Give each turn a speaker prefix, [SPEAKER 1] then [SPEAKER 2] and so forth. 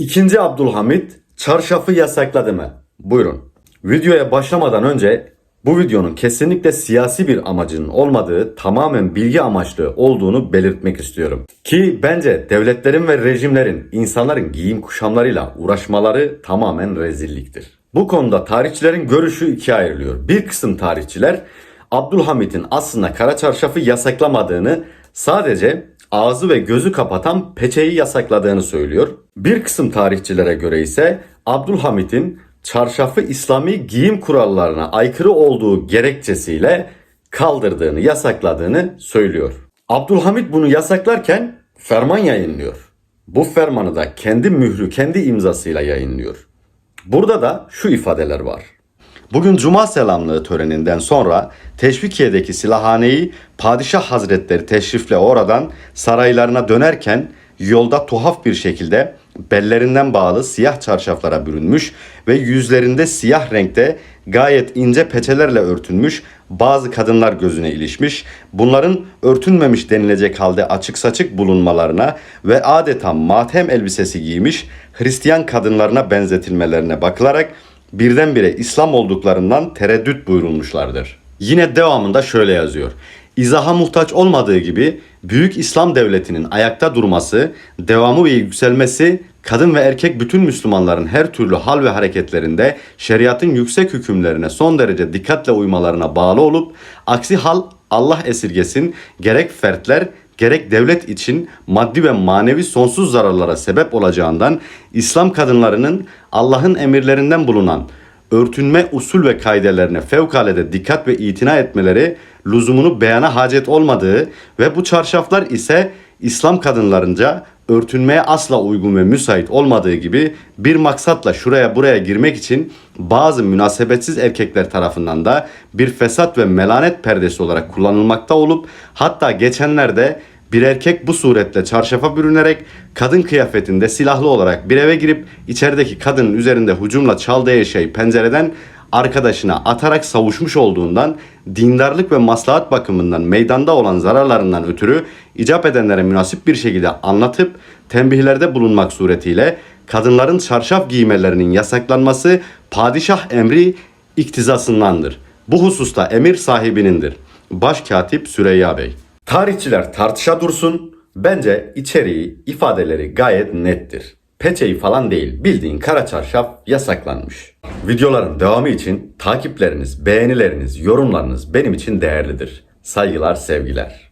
[SPEAKER 1] İkinci Abdülhamit çarşafı yasakladı mı? Buyurun. Videoya başlamadan önce bu videonun kesinlikle siyasi bir amacının olmadığı tamamen bilgi amaçlı olduğunu belirtmek istiyorum. Ki bence devletlerin ve rejimlerin insanların giyim kuşamlarıyla uğraşmaları tamamen rezilliktir. Bu konuda tarihçilerin görüşü ikiye ayrılıyor. Bir kısım tarihçiler Abdülhamit'in aslında kara çarşafı yasaklamadığını sadece ağzı ve gözü kapatan peçeyi yasakladığını söylüyor. Bir kısım tarihçilere göre ise Abdülhamit'in çarşafı İslami giyim kurallarına aykırı olduğu gerekçesiyle kaldırdığını, yasakladığını söylüyor. Abdülhamit bunu yasaklarken ferman yayınlıyor. Bu fermanı da kendi mührü, kendi imzasıyla yayınlıyor. Burada da şu ifadeler var. Bugün Cuma selamlığı töreninden sonra Teşvikiye'deki silahhaneyi Padişah Hazretleri teşrifle oradan saraylarına dönerken yolda tuhaf bir şekilde bellerinden bağlı siyah çarşaflara bürünmüş ve yüzlerinde siyah renkte gayet ince peçelerle örtülmüş bazı kadınlar gözüne ilişmiş. Bunların örtünmemiş denilecek halde açık saçık bulunmalarına ve adeta matem elbisesi giymiş Hristiyan kadınlarına benzetilmelerine bakılarak birdenbire İslam olduklarından tereddüt buyurulmuşlardır. Yine devamında şöyle yazıyor. İzaha muhtaç olmadığı gibi büyük İslam devletinin ayakta durması, devamı ve yükselmesi kadın ve erkek bütün Müslümanların her türlü hal ve hareketlerinde şeriatın yüksek hükümlerine son derece dikkatle uymalarına bağlı olup aksi hal Allah esirgesin gerek fertler gerek devlet için maddi ve manevi sonsuz zararlara sebep olacağından İslam kadınlarının Allah'ın emirlerinden bulunan örtünme usul ve kaidelerine fevkalade dikkat ve itina etmeleri lüzumunu beyana hacet olmadığı ve bu çarşaflar ise İslam kadınlarınca örtünmeye asla uygun ve müsait olmadığı gibi bir maksatla şuraya buraya girmek için bazı münasebetsiz erkekler tarafından da bir fesat ve melanet perdesi olarak kullanılmakta olup hatta geçenlerde bir erkek bu suretle çarşafa bürünerek kadın kıyafetinde silahlı olarak bir eve girip içerideki kadının üzerinde hücumla çaldığı eşeği pencereden arkadaşına atarak savuşmuş olduğundan dindarlık ve maslahat bakımından meydanda olan zararlarından ötürü icap edenlere münasip bir şekilde anlatıp tembihlerde bulunmak suretiyle kadınların çarşaf giymelerinin yasaklanması padişah emri iktizasındandır. Bu hususta emir sahibinindir. Başkatip Süreyya Bey. Tarihçiler tartışa dursun. Bence içeriği, ifadeleri gayet nettir. Peçeyi falan değil, bildiğin kara çarşaf yasaklanmış. Videoların devamı için takipleriniz, beğenileriniz, yorumlarınız benim için değerlidir. Saygılar, sevgiler.